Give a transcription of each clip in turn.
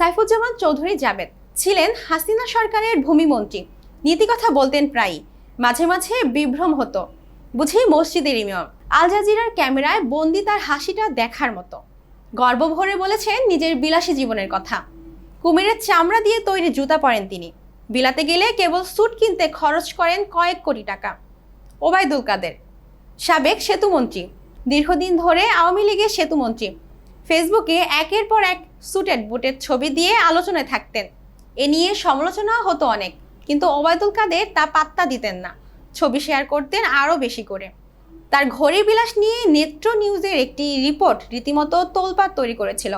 সাইফুজ্জামান চৌধুরী জাবেদ ছিলেন হাসিনা সরকারের ভূমিমন্ত্রী নীতি কথা বলতেন প্রায়ই। মাঝে মাঝে বিভ্রম হতো। বুঝি মসজিদের ইমাম। আল জাজিরার ক্যামেরায় বন্দি তার হাসিটা দেখার মতো। গর্ব ভরে বলেছেন নিজের বিলাসী জীবনের কথা। কুমিরের চামড়া দিয়ে তৈরি জুতা পরেন তিনি। বিলাতে গেলে কেবল স্যুট কিনতে খরচ করেন কয়েক কোটি টাকা। ওবায়দুল কাদের। সাবেক সেতুমন্ত্রী। দীর্ঘদিন ধরে আওয়ামী লীগের সেতুমন্ত্রী। ফেসবুকে একের পর এক সুটেড বুটের ছবি দিয়ে আলোচনায় থাকতেন। এ নিয়ে সমালোচনা হতো অনেক, কিন্তু ওবায়দুল কাদের তা পাত্তা দিতেন না। ছবি শেয়ার করতেন আরও বেশি করে। তার ঘড়ি বিলাস নিয়ে নেত্র নিউজের একটি রিপোর্ট রীতিমতো তোলপাড় তৈরি করেছিল।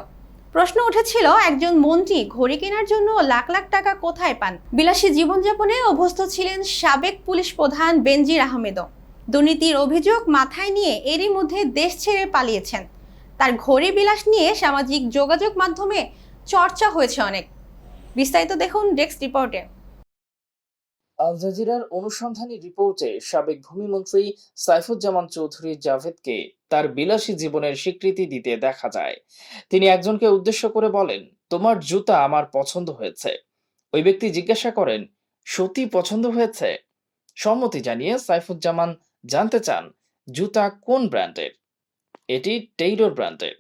প্রশ্ন উঠেছিল, একজন মন্ত্রী ঘড়ি কেনার জন্য লাখ লাখ টাকা কোথায় পান? বিলাসী জীবনযাপনে অভ্যস্ত ছিলেন সাবেক পুলিশ প্রধান বেনজির আহমেদও। দুর্নীতির অভিযোগ মাথায় নিয়ে এরই মধ্যে দেশ ছেড়ে পালিয়েছেন। তার ঘড়ি বিলাস নিয়ে সামাজিক যোগাযোগ মাধ্যমে চর্চা হয়েছে অনেক। বিস্তারিত দেখুন ডেস্ক রিপোর্টে। আল জাজিরার অনুসন্ধানী রিপোর্টে সাবেক ভূমিমন্ত্রী সাইফুজ্জামান চৌধুরী জাভেদকে তার বিলাসী জীবনের স্বীকৃতি দিতে দেখা যায়। তিনি একজনকে উদ্দেশ্য করে বলেন, তোমার জুতা আমার পছন্দ হয়েছে। ওই ব্যক্তি জিজ্ঞাসা করেন সত্যি পছন্দ হয়েছে? সম্মতি জানিয়ে সাইফুজ্জামান জানতে চান, জুতা কোন ব্র্যান্ডের? এটি টেইলর ব্র্যান্ডের।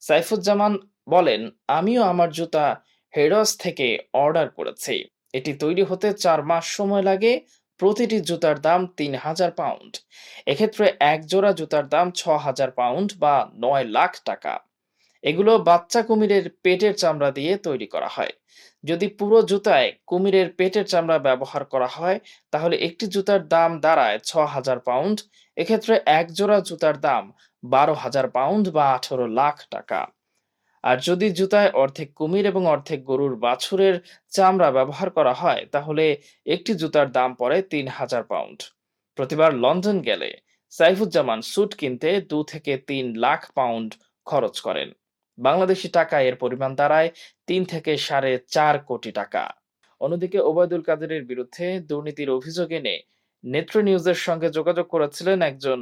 সাইফুজ্জামান বলেন, আমিও আমার জুতা হেরস থেকে অর্ডার করেছি। এটি তৈরি হতে চার মাস সময় লাগে। প্রতিটি জুতার দাম তিন হাজার পাউন্ড। এক্ষেত্রে এক জোড়া জুতার দাম ছ হাজার পাউন্ড বা নয় লাখ টাকা। এগুলো বাচ্চা কুমিরের পেটের চামড়া দিয়ে তৈরি করা হয়। যদি পুরো জুতায় কুমিরের পেটের চামড়া ব্যবহার করা হয়, তাহলে একটি জুতার দাম দাঁড়ায় ছ হাজার পাউন্ড। এক্ষেত্রে এক জোড়া জুতার দাম বারো হাজার পাউন্ড বা আঠারো লাখ টাকা। আর যদি জুতায় অর্ধেক কুমির এবং অর্ধেক গরুর বাছুরের চামড়া ব্যবহার করা হয়, তাহলে একটি জুতার দাম পড়ে তিন হাজার পাউন্ড। প্রতিবার লন্ডন গেলে সাইফুজ্জামান স্যুট কিনতে দু থেকে তিন লাখ পাউন্ড খরচ করেন। বাংলাদেশি টাকায় এর পরিমাণ দাঁড়ায় তিন থেকে সাড়ে চার কোটি টাকা। অন্যদিকে ওবায়দুল কাদেরের বিরুদ্ধে দুর্নীতির অভিযোগ এনে নেত্র নিউজের সঙ্গে যোগাযোগ করেছিলেন একজন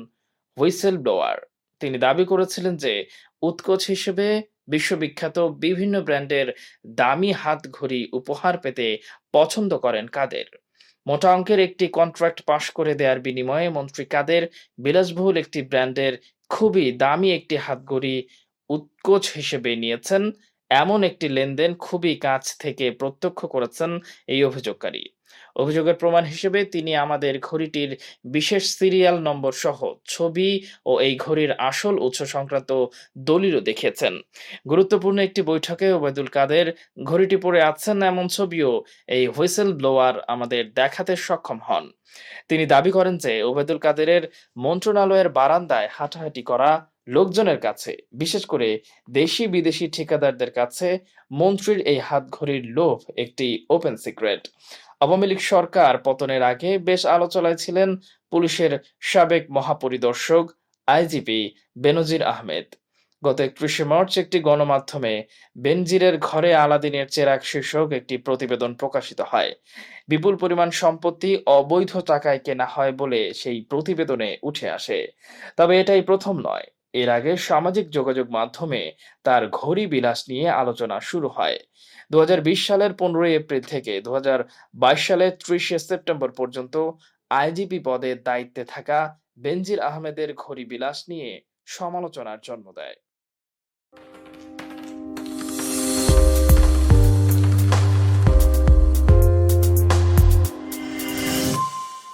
হুইসেল ব্লোয়ার তিনি দাবি করেছিলেন যে, উৎকোচ হিসেবে বিশ্ববিখ্যাত বিভিন্ন ব্র্যান্ডের দামি হাত ঘড়ি উপহার পেতে পছন্দ করেন কাদের। মোটা অঙ্কের একটি কন্ট্রাক্ট পাশ করে দেওয়ার বিনিময়ে মন্ত্রী কাদের বিলাসবহুল একটি ব্র্যান্ডের খুবই দামি একটি হাতঘড়ি উৎকোচ হিসেবে নিয়েছেন। এমন একটি লেনদেন খুবই কাছ থেকে প্রত্যক্ষ করেছেন এই অভিযোগকারী। অভিযোগের প্রমাণ হিসেবে তিনি আমাদের ঘড়িটির বিশেষ সিরিয়াল নম্বর সহ ছবি ও এই ঘড়ির আসল উৎস সংক্রান্ত দলিলও দেখিয়েছেন। গুরুত্বপূর্ণ একটি বৈঠকে ওবায়দুল কাদের ঘড়িটি পরে আছেন এমন ছবিও এই হুইসেল ব্লোয়ার আমাদের দেখাতে সক্ষম হন। তিনি দাবি করেন যে ওবায়দুল কাদেরের মন্ত্রণালয়ের বারান্দায় হাঁটাহাঁটি করা লোকজনের কাছে, বিশেষ করে দেশি বিদেশি ঠিকাদারদের কাছে মন্ত্রীর এই হাতঘড়ির লোভ একটি ওপেন সিক্রেট আওয়ামী লীগ সরকার পতনের আগে বেশ আলোচনায় ছিলেন পুলিশের সাবেক মহাপরিদর্শক আইজিপি বেনজির আহমেদ। গত একত্রিশে মার্চ একটি গণমাধ্যমে বেনজিরের ঘরে আলাদিনের চেরাক শীর্ষক একটি প্রতিবেদন প্রকাশিত হয়। বিপুল পরিমাণ সম্পত্তি অবৈধ টাকায় কেনা হয় বলে সেই প্রতিবেদনে উঠে আসে। তবে এটাই প্রথম নয়। এর আগে সামাজিক যোগাযোগ মাধ্যমে তার ঘড়ি বিলাস নিয়ে আলোচনা শুরু হয়। দু হাজার বিশ সালের পনেরোই এপ্রিল থেকে দু হাজার বাইশ সালের ত্রিশে সেপ্টেম্বর পর্যন্ত আইজিপি পদে দায়িত্বে থাকা বেনজির আহমেদের ঘড়ি বিলাস নিয়ে সমালোচনার জন্ম দেয়।